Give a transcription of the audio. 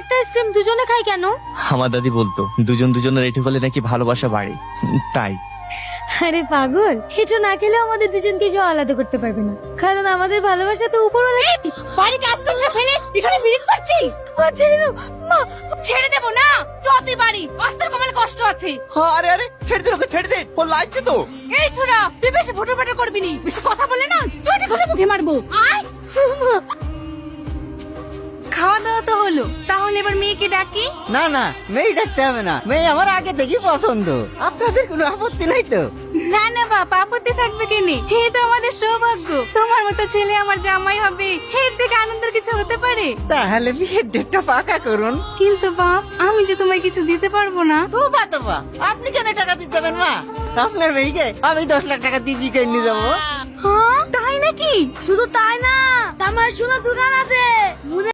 একটা আইসক্রিম দুজনে খাই কেন? আমার দাদি বলতো দুজন দুজনের রেটে হলে নাকি ভালোবাসা বাড়ে। তাই। আরে পাগল এটা না খেলে আমাদের দুজনকে কেউ আলাদা করতে পারবে না। কারণ আমাদের ভালোবাসা তো উপরওয়ালা বাড়ি কাজ করছে ফেলে? এখানে বিরিক করছি? ছেড়ে দাও। মা ছেড়ে দেবো না। চতে বাড়ি অস্ত্র কমালে কষ্ট আছে। আরে আরে ছেড়ে দে ওকে ছেড়ে দে। ও লাগছে তো। এই ছোড়া তুই বেশি ফটো ফটো করবি নি। বেশি কথা বলে না চটি খুলে মুখে মারবো। আয় হলো তাহলে এবার মেয়েকে ডাকি? না না মেয়ে ডাকতে হবে না। মেয়ে আমার আগে থেকেই পছন্দ। আপনাদের কোনো আপত্তি নাই তো? না না বাবা আপত্তি থাকবে কেনে? হে তো আমাদের সৌভাগ্য। তোমার মতো ছেলে আমার জামাই হবে। এর থেকে আনন্দের কিছু হতে পারে? তাহলে বিয়ের ডেটটা পাকা করুন। কিন্তু বাপ আমি যে তোমায় কিছু দিতে পারব না। তোবা তোবা। আপনি কেন টাকা দিতে যাবেন মা? আপনার মেয়েকে আমি দশ লাখ টাকা দিয়ে বিকে নিয়ে যাব। হ্যাঁ তাই নাকি? শুধু তাই না আমার সোনা দোকান আছে।